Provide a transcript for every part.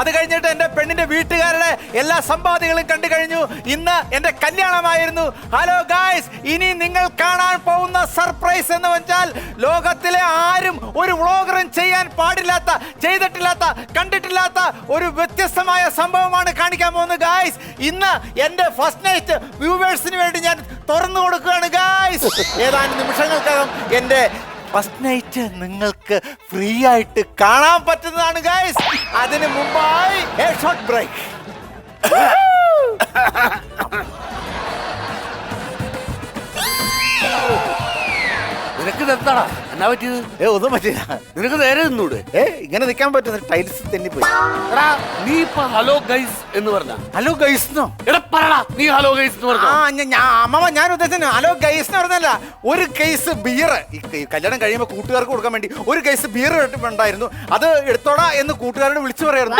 അത് കഴിഞ്ഞിട്ട് എന്റെ പെണ്ണിന്റെ വീട്ടുകാരുടെ എല്ലാ സമ്പാദികളും കണ്ടു കഴിഞ്ഞു. ഇന്ന് എന്റെ കല്യാണമായിരുന്നു. ഹലോ ഗായ്സ് ഇനി നിങ്ങൾ കാണാൻ പോകുന്ന സർപ്രൈസ് എന്ന് വെച്ചാൽ ലോകത്തിലെ ആരും ഒരു വ്ളോഗറും ചെയ്യാൻ പാടില്ലാത്ത ചെയ്തിട്ടില്ലാത്ത കണ്ടിട്ടില്ലാത്ത ഒരു വ്യത്യസ്തമായ സംഭവമാണ് കാണിക്കാൻ പോകുന്നത് ഗായ്സ് ഇന്ന് എന്റെ ഫസ്റ്റ് നൈറ്റ് വ്യൂവേഴ്സിന് വേണ്ടി ഞാൻ തുറന്നു കൊടുക്കുകയാണ് ഗായ്സ് ഏതാനും നിമിഷങ്ങൾക്കകം എന്റെ ഫസ്റ്റ് നൈറ്റ് നിങ്ങൾക്ക് ഫ്രീ ആയിട്ട് കാണാൻ പറ്റുന്നതാണ് ഗൈസ് അതിന് മുമ്പായി ബ്രേക്ക് നിനക്ക് എന്താടാ? എന്നാ പറ്റിയത്? ഏ ഒന്നും പറ്റില്ല നിനക്ക് നേരെ നിന്നൂടെ? ഏ ഇങ്ങനെ നിൽക്കാൻ പറ്റുന്ന ടൈൽസ് തെന്നിപ്പോയി. എടാ നീ ഇപ്പൊ ഹലോ ഗൈസ് എന്ന് പറഞ്ഞ ഹലോ ഗൈസ് എന്നോ? എടാ പറടാ നീ ഹലോ ഗൈസ് എന്ന് ആ ഞാൻ ഞാൻ- അമ്മമ്മ ഞാൻ ഉദ്ദേശിച്ച ഹലോ ഗൈസ് എന്ന് പറഞ്ഞല്ല ഒരു കേസ് ബിയർ കല്യാണം കഴിയുമ്പോൾ കൂട്ടുകാർക്ക് കൊടുക്കാൻ വേണ്ടി ഒരു കേസ് ബിയർ ഉണ്ടായിരുന്നു അത് എടുത്തോടാ എന്ന് കൂട്ടുകാരോട് വിളിച്ചു പറയായിരുന്നു.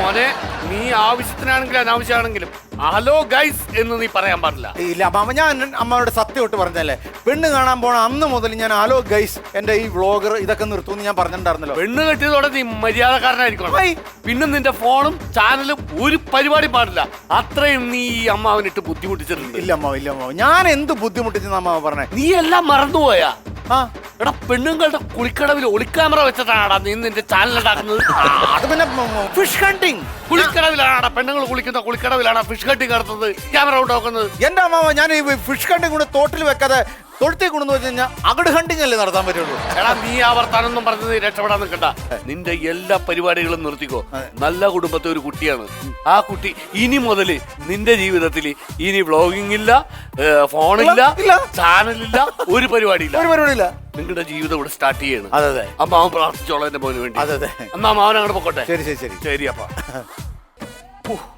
മോനെ നീ ആവശ്യത്തിനാണെങ്കിലും അനാവശ്യമാണെങ്കിലും ഹലോ ഗൈസ് എന്ന് നീ പറയാൻ പാടില്ല. ഇല്ല അമ്മ ഞാൻ അമ്മയുടെ സത്യം ഇട്ട് പറഞ്ഞല്ലേ പെണ്ണ് കാണാൻ പോണ അന്ന് മുതൽ ഞാൻ ഹലോ ഗൈസ് എന്റെ ഈ വ്ളോഗർ ഇതൊക്കെ നിർത്തുമെന്ന് ഞാൻ പറഞ്ഞിട്ടുണ്ടായിരുന്നല്ലോ. പെണ്ണ് കെട്ടിയതോടെ നീ മര്യാദക്കാരനായിരിക്കണം. പിന്നെ നിന്റെ ഫോണും ചാനലും ഒരു പരിപാടി പാടില്ല. അത്രയും നീ ഈ അമ്മാവനിട്ട് ബുദ്ധിമുട്ടിച്ചിട്ടുണ്ട്. ഇല്ല അമ്മാവ് ഇല്ല അമ്മാവ്. ഞാൻ എന്ത് ബുദ്ധിമുട്ടിച്ചെന്ന് അമ്മാവ് പറഞ്ഞേ? നീ എല്ലാം മറന്നുപോയാ? ആ. എടാ പെണ്ണുങ്ങളുടെ കുളിക്കടവിൽ ഒളിക്യാമറ വെച്ചിട്ടാണാടാ നീ നിന്റെ ചാനൽ ഉണ്ടാക്കുന്നത്. അത് പിന്നെ ഫിഷ് ഹണ്ടിങ് കുളിക്കടവിലാണാടാ പെണ്ണുങ്ങൾ കുളിക്കുന്ന കുളിക്കടവിലാണ് ഫിഷ് കട്ടി കടത്തുന്നത് ക്യാമറ ഉണ്ടാക്കുന്നത് എന്റെ അമ്മാവ ഞാൻ ഈ ഫിഷ് ഹണ്ടിങ് കൂടെ തോട്ടിൽ വെക്കാതെ തൊഴുത്തി കൊണ്ടെന്ന് വെച്ച് കഴിഞ്ഞാൽ അകട് ഹണ്ടിങ് അല്ലേ നടത്താൻ പറ്റുള്ളൂ? എടാ നീ അവർത്താനൊന്നും വർത്താനൊന്നും പറഞ്ഞത് രക്ഷപ്പെടാൻ നിൽക്കണ്ട. നിന്റെ എല്ലാ പരിപാടികളും നിർത്തിക്കോ. നല്ല കുടുംബത്തെ ഒരു കുട്ടിയാണ്. ആ കുട്ടി ഇനി മുതൽ നിന്റെ ജീവിതത്തിൽ ഇനി വ്ളോഗിംഗ് ഇല്ല ഫോണില്ല. ചാനലില്ല ഒരു പരിപാടിയില്ല ഒരു പരിപാടിയില്ല നിങ്ങളുടെ ജീവിതം ഇവിടെ സ്റ്റാർട്ട് ചെയ്യണം. അതെ അതെ. അമ്മ അവൻ പ്രാർത്ഥിച്ചോളാം എന്റെ മോന് വേണ്ടി. അതെ അതെ. എന്നാ മാവൻ അങ്ങോട്ട് പൊക്കോട്ടെ. ശരി ശരി ശരി. ശരി അപ്പ.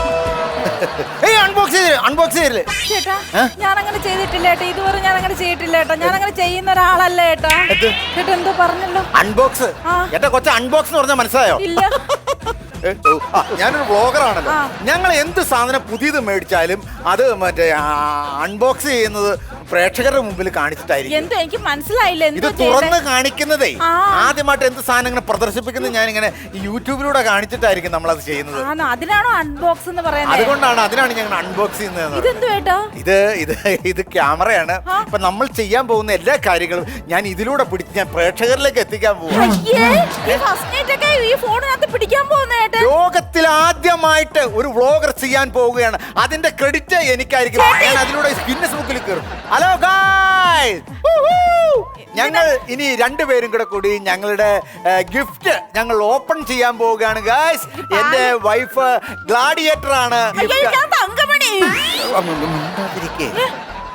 ഏയ് അൺബോക്സ് ചെയ്തില്ലേ? അൺബോക്സ് ചെയ്തില്ലേ? ചേട്ടാ ഞാൻ അങ്ങനെ ചെയ്തിട്ടില്ല ഏട്ടാ. ഇതുവരെ ഞാൻ അങ്ങനെ ചെയ്തിട്ടില്ല ഏട്ടാ. ഞാൻ അങ്ങനെ ചെയ്യുന്ന ഒരാളല്ല ഏട്ടാ? ചേട്ടാ എന്തോ പറഞ്ഞല്ലോ. അൺബോക്സ്. എന്റെ കൊച്ച അൺബോക്സ് എന്ന് പറഞ്ഞാൽ മനസ്സിലായോ? ഇല്ല. ആ, ഞാനൊരു ബ്ലോഗറാണല്ലോ ഞങ്ങൾ എന്ത് സാധനം പുതിയത് മേടിച്ചാലും അത് മറ്റേ അൺബോക്സ് ചെയ്യുന്നത് പ്രേക്ഷകരുടെ മുമ്പിൽ കാണിച്ചിട്ടായിരിക്കും. എന്തോ എനിക്ക് മനസ്സിലായില്ല. ഇത് എന്തോ തുറന്ന് കാണിക്കുന്നതേ. ആ. ആദ്യമായിട്ട് എന്ത് സാധനം ഇങ്ങനെ പ്രദർശിപ്പിക്കുന്നത് ഞാൻ ഇങ്ങനെ യൂട്യൂബിലൂടെ കാണിച്ചിട്ടായിരിക്കും നമ്മൾ അത് ചെയ്യുന്നത്. ആണോ? അതിനാണോ അൺബോക്സ് എന്ന് പറയുന്നത്? അതുകൊണ്ടാണ് അതിനാണ് ഞങ്ങൾ അൺബോക്സ് ചെയ്യുന്നത്. ഇതെന്തോ ഏട്ടാ? ഇത് ഇത് ഇത് ക്യാമറയാണ്. അപ്പൊ നമ്മൾ ചെയ്യാൻ പോകുന്ന എല്ലാ കാര്യങ്ങളും ഞാൻ ഇതിലൂടെ പിടിച്ച് ഞാൻ പ്രേക്ഷകരിലേക്ക് എത്തിക്കാൻ പോകും അയ്യേ ഈ ഫസ്റ്റ് നൈറ്റ് ഒക്കെ ഈ ഫോണിനകത്ത് പിടിക്കാൻ പോകുന്ന ഏട്ടാ? ലോകത്തിൽ ആദ്യമായിട്ട് ഒരു വ്ളോഗർ ചെയ്യാൻ പോവുകയാണ്. അതിന്റെ ക്രെഡിറ്റ് എനിക്കായിരിക്കും. ഞാൻ അതിലൂടെ ഗിന്നസ് ബുക്കിൽ കയറും. ഹലോ ഗായ് ഞങ്ങൾ ഇനി രണ്ടുപേരും കൂടെ കൂടി ഞങ്ങളുടെ ഗിഫ്റ്റ് ഞങ്ങൾ ഓപ്പൺ ചെയ്യാൻ പോവുകയാണ് ഗായ്സ് എന്റെ വൈഫ് ഗ്ലാഡിയേറ്റർ ആണ്. Gift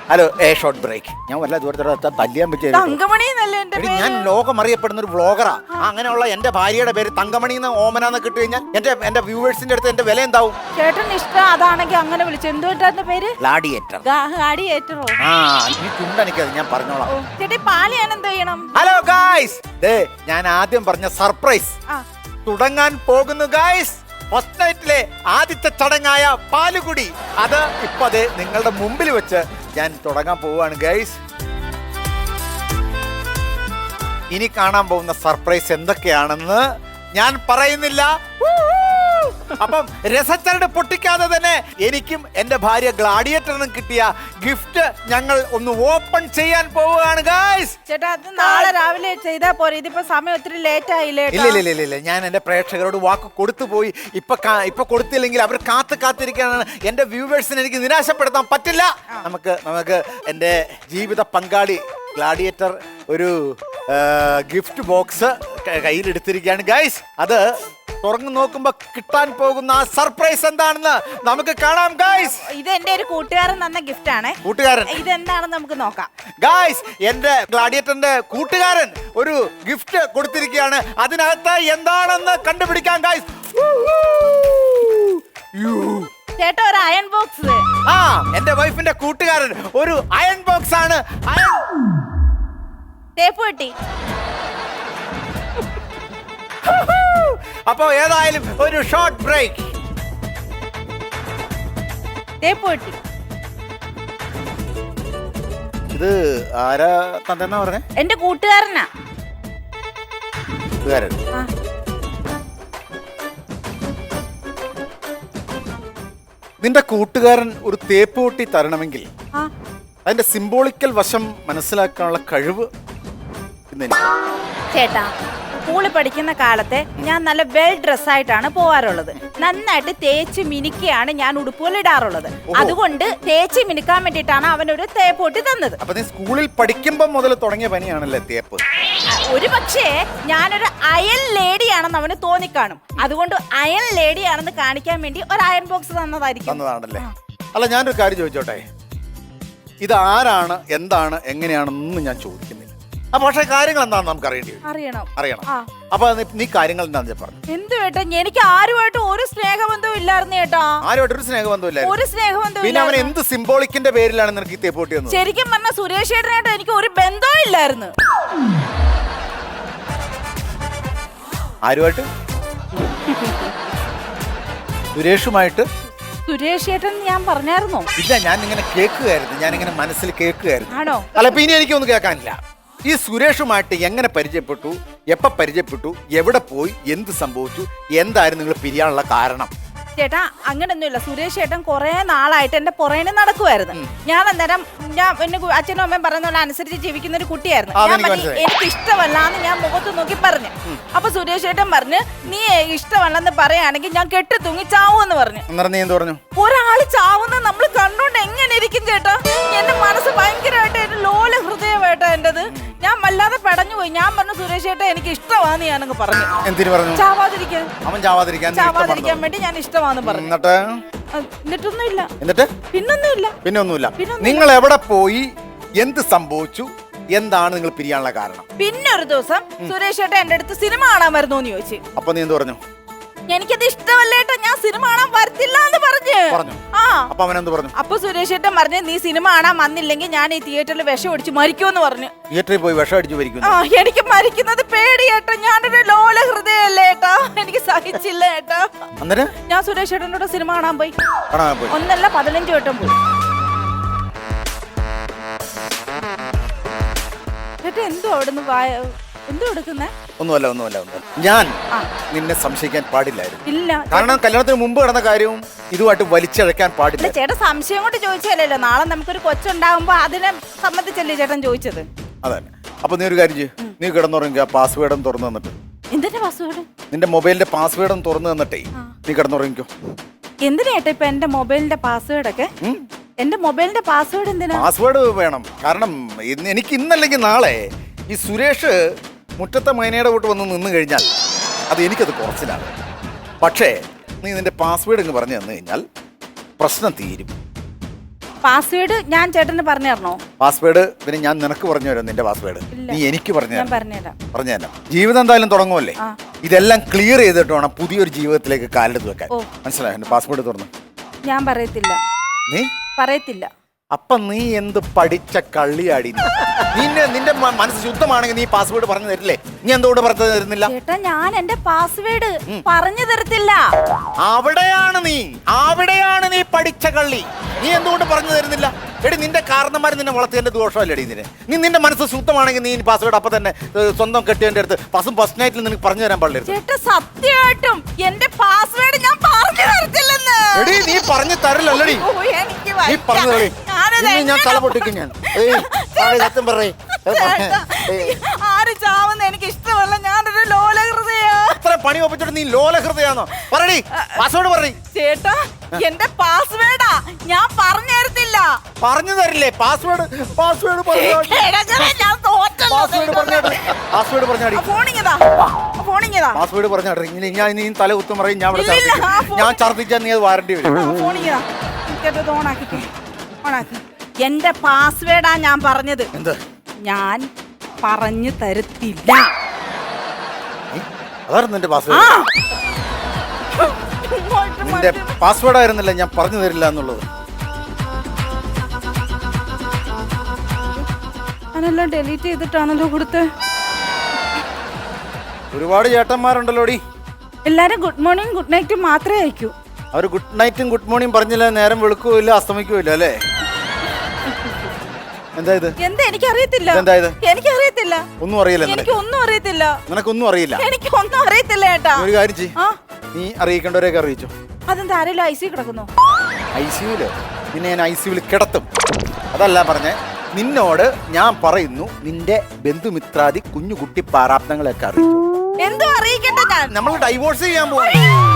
hello a short break ഞാൻ വല്ല ദൂരത്തോടെ തല്ലിയാൻ പറ്റിയ തങ്കമണി എന്നല്ലേ എന്റെ എടി പേര്? ഞാൻ ലോകം അറിയപ്പെടുന്ന ഒരു വ്ളോഗറാ അങ്ങനെയുള്ള എന്റെ ഭാര്യയുടെ പേര് തങ്കമണി എന്ന് ഓമന എന്ന് കിട്ടി കഴിഞ്ഞാൽ എന്റെ എന്റെ വ്യൂവേഴ്സിന്റെ അടുത്ത് എന്റെ വില എന്താവും? ചേട്ടൻ ഇഷ്ടം അതാണെങ്കിൽ അങ്ങനെ വിളിച്ചു. എന്തുകൊണ്ടാണ് പേര്? ഗ്ലാഡിയേറ്റർ ഗാഡി ഏറ്ററോ ആ നീ ചുണ്ടനിക്കത് ഞാൻ പറഞ്ഞോളാം. ചേട്ടി പാൽ ഞാൻ എന്ത് ചെയ്യണം? ഹലോ ഗായ്സ് ദേ ഞാൻ ആദ്യം പറഞ്ഞ സർപ്രൈസ് ആ. തുടങ്ങാൻ പോകുന്നു ഗായ്സ് ഫസ്റ്റ് നൈറ്റിലെ ആദ്യത്തെ ചടങ്ങായ പാലുകുടി. അത് ഇപ്പൊ അതെ നിങ്ങളുടെ മുമ്പിൽ വെച്ച് ഞാൻ തുടങ്ങാൻ പോവുകയാണ് ഗൈസ് ഇനി കാണാൻ പോകുന്ന സർപ്രൈസ് എന്തൊക്കെയാണെന്ന് ഞാൻ പറയുന്നില്ല. അപ്പം രസച്ചരട് പൊട്ടിക്കാതെ തന്നെ എനിക്കും എന്റെ ഭാര്യ ഗ്ലാഡിയേറ്ററിനും കിട്ടിയ ഗിഫ്റ്റ് ഞങ്ങൾ ഒന്ന് ഓപ്പൺ ചെയ്യാൻ പോവുകയാണ് ഗൈസ് ചേട്ടാ അത് നാളെ രാവിലെ ചെയ്താ പോരെ. ഇതിപ്പോ സമയം ഒത്തിരി ലേറ്റ് ആയില്ലേ ഇല്ല ഇല്ല ഇല്ല ഇല്ല, ഇല്ല. ഞാൻ എന്റെ പ്രേക്ഷകരോട് വാക്ക് കൊടുത്തു പോയി. ഇപ്പൊ കാ- ഇപ്പൊ കൊടുത്തില്ലെങ്കിൽ അവർ കാത്ത് കാത്തിരിക്കാനാണ് എന്റെ വ്യൂവേഴ്സിനെ എനിക്ക് നിരാശപ്പെടുത്താൻ പറ്റില്ല. നമുക്ക് നമുക്ക് എന്റെ ജീവിത പങ്കാളി ഗ്ലാഡിയേറ്റർ ഒരു ഗിഫ്റ്റ് ബോക്സ് കയ്യിലെടുത്തിരിക്കുകയാണ് ഗൈസ് അത് തുറന്നു നോക്കുമ്പോ കിട്ടാൻ പോകുന്ന ആ സർപ്രൈസ് എന്താണെന്ന് നമുക്ക് കാണാം ഗൈസ് ഇത് എന്റെ ഒരു കൂട്ടുകാരൻ തന്ന ഗിഫ്റ്റ് ആണ്. കൂട്ടുകാരൻ. ഇത് എന്താണെന്ന് നമുക്ക് നോക്കാം. ഗായ്സ് എന്റെ ഗ്ലാഡിയേറ്ററിന്റെ കൂട്ടുകാരൻ ഒരു ഗിഫ്റ്റ് കൊടുത്തിരിക്കുകയാണ്. അതിനകത്ത് എന്താണെന്ന് കണ്ടുപിടിക്കാൻ ഗായ്സ് ചേട്ടാ ഒരു അയൺ ബോക്സ് ആ എന്റെ വൈഫിന്റെ കൂട്ടുകാരൻ ഒരു അയൺ ബോക്സ് ആണ്. അയൺ തേപ്പ് പെട്ടി അപ്പോ ഏതായാലും ഒരു ഷോർട്ട് ബ്രേക്ക് ഇത് ആരാ തന്നെന്നാ പറഞ്ഞേ? എന്റെ കൂട്ടുകാരനാ. കൂട്ടുകാരൻ. ആ. നിന്റെ കൂട്ടുകാരൻ ഒരു തേപ്പ് പൊട്ടി തരണമെങ്കിൽ ആ. അതിന്റെ സിംബോളിക്കൽ വശം മനസ്സിലാക്കാനുള്ള കഴിവ് ഇന്ന് എനിക്ക്. ചേട്ടാ സ്കൂളിൽ പഠിക്കുന്ന കാലത്തെ ഞാൻ നല്ല വെൽ ഡ്രസ്സായിട്ടാണ് പോവാറുള്ളത്. നന്നായിട്ട് തേച്ച് മിനുക്കിയാണ് ഞാൻ ഉടുപ്പുകൾ ഇടാറുള്ളത്. അതുകൊണ്ട് തേച്ച് മിനുക്കാൻ വേണ്ടിയിട്ടാണ് അവൻ ഒരു തേപ്പൊട്ടി തന്നത്. അപ്പൊ നീ സ്കൂളിൽ പഠിക്കുമ്പോൾ മുതൽ തുടങ്ങിയ പനിയാണല്ലേ തേപ്പ്? ഒരു പക്ഷേ ഞാനൊരു അയൽ ലേഡിയാണെന്ന് അവന് തോന്നിക്കാണും. അതുകൊണ്ട് അയൽ ലേഡിയാണെന്ന് കാണിക്കാൻ വേണ്ടി ഒരു അയൺ ബോക്സ് തന്നതായിരിക്കും. തന്നതാണല്ലേ? അല്ല ഞാനൊരു കാര്യം ചോദിച്ചോട്ടെ? ഇത് ആരാണ് എന്താണ് എങ്ങനെയാണെന്ന് ഞാൻ ചോദിക്കുന്നില്ല. ആ പക്ഷേ കാര്യങ്ങൾ എന്താണെന്ന് നമുക്ക് അറിയേണ്ടി വരും. അറിയണം. അറിയണം. ആ. അപ്പൊ നീ- നീ കാര്യങ്ങൾ എന്താണെന്ന് ഞാൻ പറഞ്ഞു. എന്ത് വേട്ടാ? എനിക്ക് ആരുമായിട്ടും ഒരു സ്നേഹബന്ധവും ഇല്ലായിരുന്നു ചേട്ടാ ആരുമായിട്ട് ഒരു സ്നേഹബന്ധമില്ലായിരുന്നു ഒരു സ്നേഹബന്ധവും പിന്നെ അവൻ ഇല്ലായിരുന്നു. എന്ത് സിംബോളിക്കിന്റെ പേരിലാണ് നിനക്ക് ഈ തേപ്പൂട്ടി വന്നത് ശരിക്കും പറഞ്ഞ സുരേഷ് ചേട്ടനായിട്ട് എനിക്ക് ഒരു ബന്ധവും ഇല്ലായിരുന്നു. ആരുമായിട്ട്? സുരേഷുമായിട്ട്? സുരേഷ് ചേട്ടൻ ഞാൻ പറഞ്ഞായിരുന്നോ? ഇല്ല ഞാൻ ഇങ്ങനെ കേൾക്കുകയായിരുന്നു. ഞാൻ ഇങ്ങനെ മനസ്സിൽ കേൾക്കുകയായിരുന്നു. ആണോ? അല്ല പിന്നെ എനിക്കൊന്നും കേൾക്കാനില്ല. ഈ സുരേഷുമായിട്ട് എങ്ങനെ പരിചയപ്പെട്ടു? എപ്പ പരിചയപ്പെട്ടു? എവിടെ പോയി? എന്ത് സംഭവിച്ചു? എന്തായിരുന്നു നിങ്ങൾ പിരിയാനുള്ള കാരണം? ചേട്ടാ അങ്ങനൊന്നുമില്ല. സുരേഷ് ചേട്ടൻ കുറെ നാളായിട്ട് എന്റെ പുറേനെ നടക്കുമായിരുന്നു ഞാൻ അന്നേരം ഞാൻ എന്നെ അച്ഛനും അമ്മയും പറയുന്ന പോലെ അനുസരിച്ച് ജീവിക്കുന്ന ഒരു കുട്ടിയായിരുന്നു. എനിക്ക് ഞാൻ എന്ന് പറഞ്ഞു, ഞാൻ മുഖത്ത് നോക്കി പറഞ്ഞു. അപ്പൊ സുരേഷ് ചേട്ടൻ പറഞ്ഞു നീ ഇഷ്ടമല്ലെന്ന് പറയുകയാണെങ്കിൽ ഞാൻ കെട്ടി തൂങ്ങി ചാവൂന്ന് പറഞ്ഞു. അന്നേരം നീ പറഞ്ഞു? ഒരാൾ ചാവുന്ന നമ്മൾ കണ്ടോണ്ട് ഇരിക്കും ചേട്ടാ. എന്റെ മനസ്സ് ഭയങ്കരമായിട്ട് എന്റെ ലോല ഹൃദയമായിട്ടാ എന്റേത്. ഞാൻ വല്ലാതെ പടഞ്ഞു പോയി ഞാൻ പറഞ്ഞു സുരേഷ് ചേട്ടാ എനിക്ക് ഇഷ്ടമാന്ന് ഞാനങ്ങ് പറഞ്ഞു. എന്തിനു പറഞ്ഞു? ചാവാതിരിക്കാൻ. അവൻ ചാവാതിരിക്കാൻ ചാവാതിരിക്കാൻ വേണ്ടി ഞാൻ ഇഷ്ടമാന്ന് പറഞ്ഞു. എന്നിട്ട്? എന്നിട്ടൊന്നുമില്ല. എന്നിട്ട്? പിന്നൊന്നുമില്ല. പിന്നെ ഒന്നുമില്ല പിന്നൊന്നുമില്ല. നിങ്ങൾ എവിടെ പോയി? എന്ത് സംഭവിച്ചു? എന്താണ് നിങ്ങൾ പിരിയാനുള്ള കാരണം? പിന്നെ ഒരു ദിവസം സുരേഷ് ചേട്ടാ എന്റെ അടുത്ത് സിനിമ കാണാൻ വരുന്നു ചോദിച്ചു. അപ്പൊ നീ എന്ത് പറഞ്ഞു? എനിക്കത് ഇഷ്ടമല്ലേട്ടോ ഞാൻ സിനിമ കാണാൻ വരത്തില്ല എന്ന് പറഞ്ഞു. പറഞ്ഞു. ആ. അപ്പൊ പറഞ്ഞു? അപ്പൊ സുരേഷ് ഏട്ടൻ പറഞ്ഞു നീ സിനിമ കാണാൻ വന്നില്ലെങ്കിൽ ഞാൻ ഈ തിയേറ്ററിൽ വിഷം ഒടിച്ച് മരിക്കുമെന്ന് പറഞ്ഞു. തിയേറ്ററിൽ പോയി വിഷം അടിച്ചു മരിക്കും ആ എനിക്ക് മരിക്കുന്നത് പേടിയേട്ടോ ഞാനൊരു ലോല ഹൃദയല്ലേ ഏട്ടാ. എനിക്ക് സഹിച്ചില്ല ഏട്ടാ. അന്നേരം? ഞാൻ സുരേഷ് ഏട്ടനോട് സിനിമ കാണാൻ പോയി. കാണാൻ പോയി. ഒന്നല്ല പതിനഞ്ച് വട്ടം പോയി. എന്തോ എന്തോ അവിടുന്ന് വായ എന്തോ കൊടുക്കുന്നേ ഒന്നുമല്ല ഒന്നുമല്ല ഞാൻ നിന്നെ സംശയിക്കാൻ പാടില്ലായിരുന്നു. ഇല്ല. കാരണം കല്യാണത്തിന് മുമ്പ് നടന്ന കാര്യവും ഇതുമായിട്ട് വലിച്ചഴക്കാൻ പാടില്ല. ചേട്ടൻ സംശയം കൊണ്ട് ചോദിച്ചല്ലോ നാളെ നമുക്കൊരു കൊച്ചുണ്ടാകുമ്പോ അതിനെ സംബന്ധിച്ചല്ലേ ചേട്ടൻ ചോദിച്ചത്? അതെ. അപ്പൊ നീ ഒരു കാര്യം ചെയ്യ്. നീ കിടന്നുറങ്ങുക ആ പാസ്വേഡും തുറന്നു തന്നിട്ട്. എന്തിന്റെ പാസ്വേഡ് നിന്റെ മൊബൈലിന്റെ പാസ്വേഡും തുറന്നു തന്നിട്ടേ. നീ കിടന്നുറങ്ങിക്കോ. എന്തിനാ ഏട്ടാ ഇപ്പൊ എന്റെ മൊബൈലിന്റെ പാസ്വേഡ് ഒക്കെ? എന്റെ മൊബൈലിന്റെ പാസ്വേഡ് എന്തിനാ? പാസ്വേഡ് വേണം. കാരണം എനിക്ക് ഇന്നല്ലെങ്കിൽ നാളെ ഈ സുരേഷ് മുറ്റത്തെ മൈനയുടെ വീട്ട് വന്ന് നിന്ന് കഴിഞ്ഞാൽ അത് എനിക്കത് കുറച്ചിലാണ്. പക്ഷേ നീ നിന്റെ പാസ്വേഡ് ഇങ്ങ് പറഞ്ഞു തന്നു കഴിഞ്ഞാൽ പ്രശ്നം തീരും. പാസ്വേഡ് ഞാൻ ചേട്ടന് പറഞ്ഞു തരണോ? പാസ്വേഡ് പിന്നെ ഞാൻ നിനക്ക് പറഞ്ഞു തരാം നിന്റെ പാസ്വേഡ് നീ എനിക്ക് പറഞ്ഞു പറഞ്ഞു തരാം. ജീവിതം എന്തായാലും തുടങ്ങുമല്ലേ? ഇതെല്ലാം ക്ലിയർ ചെയ്തിട്ട് വേണം പുതിയൊരു ജീവിതത്തിലേക്ക് കാലെടുത്ത് വെക്കാൻ. മനസ്സിലായോ? പാസ്വേഡ് തുറന്നു. ഞാൻ പറയത്തില്ല. നീ? പറയത്തില്ല. അപ്പൊ നീ എന്ത് പഠിച്ച കള്ളിയാടി? നീ? നിന്നെ നിന്റെ മ- മനസ്സ് ശുദ്ധമാണെങ്കിൽ നീ പാസ്വേഡ് പറഞ്ഞു തരില്ലേ? നീ എന്തുകൊണ്ട് പറഞ്ഞു തരുന്നില്ല? ചേട്ടാ ഞാൻ എന്റെ പാസ്വേഡ് പറഞ്ഞു തരത്തില്ല. അവിടെയാണ് നീ അവിടെയാണ് നീ പഠിച്ച കള്ളി. നീ എന്തുകൊണ്ട് പറഞ്ഞു തരുന്നില്ല? എടി നിന്റെ കാരണന്മാർ നിന്നെ വളർത്തിയതിന്റെ ദോഷമല്ലേടി ഇതിന്? നീ നിന്റെ മനസ്സ് ശുദ്ധമാണെങ്കിൽ നീ പാസ്വേഡ് അപ്പൊ തന്നെ ഏ, സ്വന്തം കെട്ടിയതിന്റെ അടുത്ത് പസും ഫസ്റ്റ് നൈറ്റിൽ നിനക്ക് പറഞ്ഞു തരാൻ പാടില്ല ചേട്ടാ സത്യമായിട്ടും എന്റെ പാസ്വേഡ് ഞാൻ പറഞ്ഞു തരത്തില്ലെന്ന്. എടി നീ പറഞ്ഞു തരില്ലല്ലടി ഓ, എനിക്ക് നീ. പറഞ്ഞു ഞാൻ തല പൊട്ടിക്കും ഞാൻ. ഏയ് പറയ്, സത്യം പറയേ. ചേട്ടാ, ആര് ചാവുന്ന എനിക്ക് ഇഷ്ടമല്ല. ഞാനൊരു ഇത്ര പണി ഒപ്പിച്ചിട്ട് നീ ലോലഹൃദയാണോ പറടി പാസ്വേഡ് പറയ്. ചേട്ടാ എന്റെ പാസ്വേഡാ ഞാൻ പറഞ്ഞു തരത്തില്ല. പറഞ്ഞു തരില്ലേ? പാസ്വേഡ് പാസ്വേഡ് കിടക്കണേ, ഞാൻ തോറ്റല്ലോ. പാസ്വേഡ് പറഞ്ഞാടി പാസ്വേഡ് പറഞ്ഞാടി ആ ഫോണിങ്ങതാ ഫോണിങ്ങതാ പാസ്വേഡ് പറഞ്ഞാടി ഇനി ഞാൻ നീ തല കുത്തും പറയും ഞാൻ ഇവിടെ ഇല്ലില്ല, ഛർദ്ദിക്കും. ആ phone- ഞാൻ ഛർദ്ദിച്ചാൽ നീ അത് വാരണ്ടി വരും. ഫോണിങ്ങതാ എനിക്കത് ഓണാക്കി ഓണാക്കി. എന്റെ പാസ്വേഡാ ഞാൻ പറഞ്ഞത്. എന്ത്? ഞാൻ പറഞ്ഞു തരത്തില്ല? അതായിരുന്നു നിന്റെ ആ. പാസ്വേഡ് ഇങ്ങോട്ട് നിന്റെ മാറ്റി. പാസ്വേഡ് ആയിരുന്നില്ല ഞാൻ പറഞ്ഞു തരില്ല എന്നുള്ളത്. ഞാനെല്ലാം ഡെലീറ്റ് ചെയ്തിട്ടാണല്ലോ കൊടുത്ത്. ഒരുപാട് ചേട്ടന്മാരുണ്ടല്ലോടി. എല്ലാരും ഗുഡ് മോർണിംഗ് ഗുഡ് നൈറ്റ് മാത്രമേ അയക്കൂ. അവർ ഗുഡ് നൈറ്റും ഗുഡ് മോർണിംഗ് പറഞ്ഞില്ല നേരം വെളുക്കുമില്ല അസ്തമിക്കുകയില്ല അല്ലേ? എന്താ ഇത്? എന്താ എനിക്കറിയത്തില്ല. എന്താ ഇത്? എനിക്കറിയത്തില്ല. ഒന്നും അറിയില്ല എനിക്ക് ഒന്നും അറിയത്തില്ല. നിനക്കൊന്നും അറിയില്ല? എനിക്ക് ഒന്നും അറിയത്തില്ല ഏട്ടാ. ഒരു കാര്യം ചെയ് നീ അറിയിക്കേണ്ടവരെയൊക്കെ അറിയിച്ചു? അതെന്താ ആരെങ്കിലും ഐ സി കിടക്കുന്നു? ഐ സിയുൽ നിന്നെ ഞാൻ ഐ സിയുൽ കിടത്തും. അതല്ല പറഞ്ഞേ നിന്നോട് ഞാൻ പറയുന്നു നിന്റെ ബന്ധുമിത്രാദി കുഞ്ഞു കുട്ടി പാരാപ്തങ്ങളൊക്കെ അറിയിച്ചു എന്തോ അറിയിക്കട്ടെ നമ്മൾ ഡൈവോഴ്സ് ചെയ്യാൻ പോകും അയ്യോ, അയ്യോ, അയ്യോ,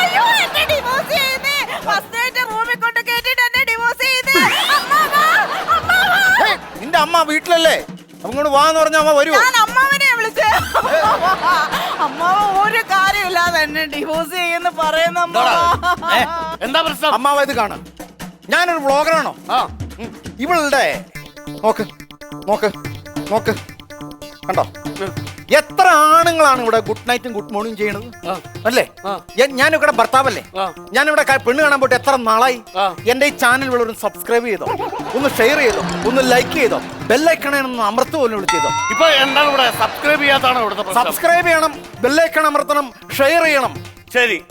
അയ്യോ, എന്നെ ഡിവോഴ്സ് ചെയ്തേ ഫസ്റ്റ് night റൂമിൽ കൊണ്ട് കേട്ടിട്ട് എന്നെ ഡിവോഴ്സ് ചെയ്തേ. നിന്റെ അമ്മ വീട്ടിലല്ലേ? അങ്ങോട്ട് വാന്ന് പറഞ്ഞ അമ്മ വരുമോ ഞാൻ അമ്മാവനെ വിളിച്ചേ. അമ്മാവ. ഒരു കാര്യമില്ലാതെ എന്നെ ഡിവോഴ്സ് ചെയ്യുന്ന പറയുന്ന അമ്മ എന്താ പ്രശ്നം? അമ്മാവ ഇത് കാണാം. ഞാനൊരു വ്ളോഗറാണോ ആ. ഇവളുടെ നോക്ക് നോക്ക് നോക്ക്. കണ്ടോ? എത്ര ആണുങ്ങളാണ് ഇവിടെ ഗുഡ് നൈറ്റും ഗുഡ് മോർണിംഗ് ചെയ്യണത്? അല്ലേ? ഞാൻ- ഇവിടെ ഭർത്താവല്ലേ? ഞാൻ ഞാനിവിടെ പെണ്ണ് കാണാൻ പോയിട്ട് എത്ര നാളായി. എന്റെ ഈ ചാനൽ ഇവിടെ സബ്സ്ക്രൈബ് ചെയ്തോ? ഒന്ന് ഷെയർ ചെയ്തോ? ഒന്ന് ലൈക്ക് ചെയ്തോ? ബെല്ലൈക്കണെന്ന് അമർത്ത് പോലും ഇവിടെ ചെയ്തോ? ഇപ്പൊ എന്താണ് ഇവിടെ സബ്സ്ക്രൈബ് ചെയ്യാത്താണ് ഇവിടുത്തെ സബ്സ്ക്രൈബ് ചെയ്യണം ബെല്ലൈക്കൺ അമർത്തണം ഷെയർ ചെയ്യണം. ശരി.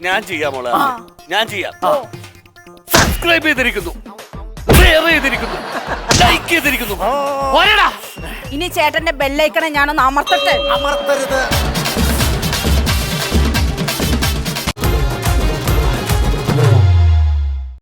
ഞാൻ ചെയ്യാം മോളെ. ഞാൻ ചെയ്യാം. സബ്സ്ക്രൈബ് ചെയ്തിരിക്കുന്നു. ഷെയർ ചെയ്തിരിക്കുന്നു. ലൈക്ക് ചെയ്തിരിക്കുന്നു. പോരെടാ. ഇനി ചേട്ടന്റെ ബെല്ലൈക്കണെ ഞാനൊന്ന് അമർത്തട്ടെ? അമർത്തരുത്.